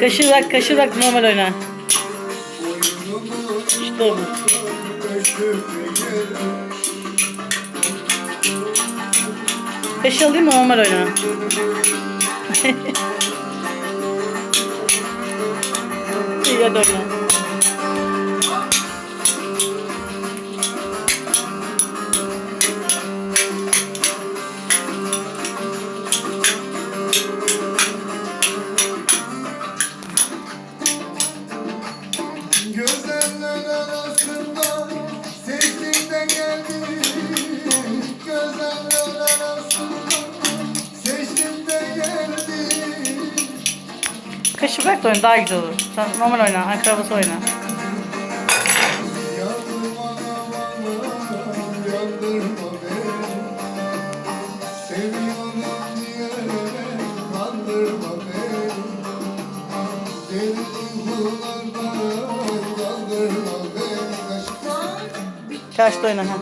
Kaşır bak, kaşır bak normal oyna. İşte bu. Kaşı alayım normal oyna. İyi hadi oyna. Kaşı bırak da oyna daha güzel olur. Sen normal oyna, akrabası oyna. Kandırma beni Kaçta oyna ha.